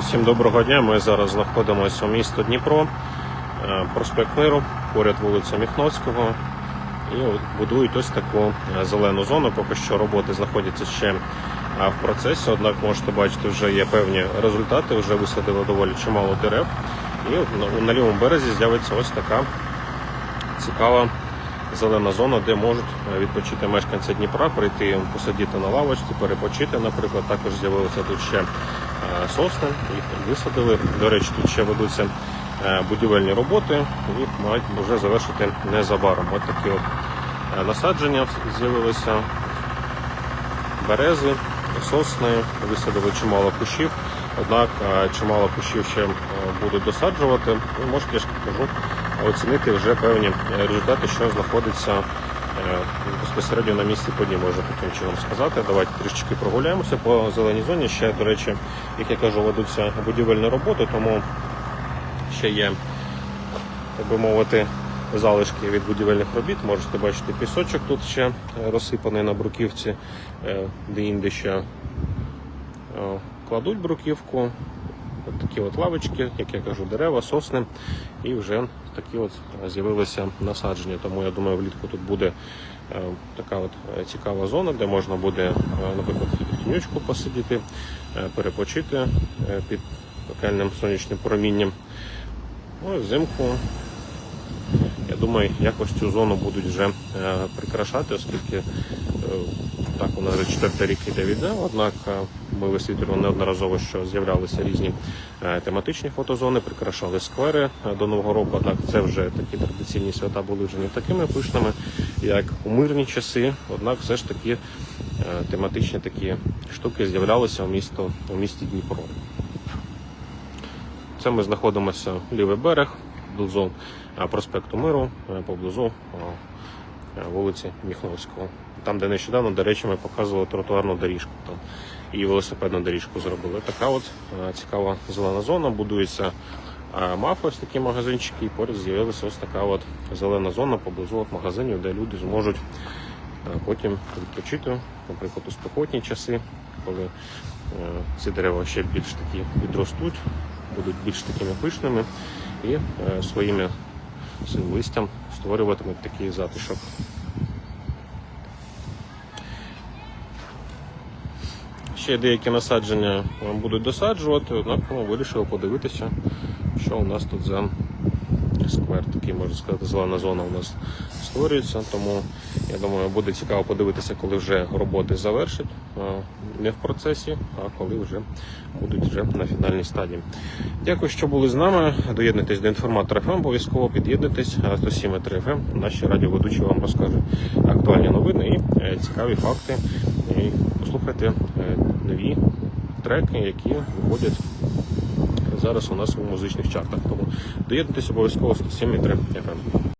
Усім доброго дня. Ми зараз знаходимося у місто Дніпро, е, проспект Миру, поряд вулиця Міхновського. І будують ось таку е, зелену зону. Поки що роботи знаходяться ще е, в процесі, однак можете бачити, вже є певні результати, вже висадили доволі чимало дерев. І на лівому березі з'явиться ось така цікава зелена зона, де можуть е, відпочити мешканці Дніпра, прийти посидіти на лавочці, перепочити. Наприклад, також з'явилися тут ще е, сосни, їх висадили. До речі, тут ще ведуться е, будівельні роботи і мають вже завершити незабаром. Ось такі от насадження з'явилися берези, сосни, висадили чимало кущів. Однак чимало кущів ще будуть досаджувати. І можете, я ж кажу, оцінити вже певні е, результати, що знаходиться е, безпосередньо на місці подій, можна таким чином сказати. Давайте трішечки прогуляємося по зеленій зоні. Ще, до речі, як я кажу, ведуться будівельні роботи, тому ще є, так би мовити, залишки від будівельних робіт. Можете бачити пісочок тут ще розсипаний на бруківці, е, де інде ще кладуть бруківку. От такі от лавочки, як я кажу, дерева, сосни, і вже такі от з'явилися насадження. Тому я думаю, влітку тут буде е, така от е, цікава зона, де можна буде, е, наприклад, під посидіти, перепочити під пекельним сонячним промінням. Ну і взимку я думаю, якось цю зону будуть вже е, прикрашати, оскільки е, так нас вже четвертий рік іде війна. Однак е, ми висвітлювали неодноразово, що з'являлися різні тематичні фотозони, прикрашали сквери до Нового року. Однак це вже такі традиційні свята були вже не такими пишними, як у мирні часи. Однак все ж таки тематичні такі штуки з'являлися у у місті Дніпро. Це ми знаходимося лівий берег, поблизу е, проспекту Миру, е, поблизу е, вулиці Міхновського. Там, де нещодавно, до речі, ми показували тротуарну доріжку там і велосипедну доріжку зробили. Така от цікава зелена зона. Будується мафа, ось такі магазинчики, і поряд з'явилася ось така от зелена зона поблизу от магазинів, де люди зможуть потім відпочити, наприклад, у спекотні часи, коли ці дерева ще більш такі відростуть, будуть більш такими пишними і е, своїми своїм листям створюватимуть такий затишок. Ще деякі насадження будуть досаджувати, однак вирішили подивитися, що у нас тут за сквер, такий можна сказати, зелена зона у нас створюється. Тому я думаю, буде цікаво подивитися, коли вже роботи завершать. Не в процесі, а коли вже будуть вже на фінальній стадії. Дякую, що були з нами. Доєднуйтесь до інформатора ФМ, обов'язково під'єднуйтесь. 107.3 FM. Наші радіоведучі вам розкажуть актуальні новини і е, цікаві факти. І послухайте е, нові треки, які виходять зараз у нас у музичних чартах. Тому доєднуйтесь обов'язково 107.3 FM.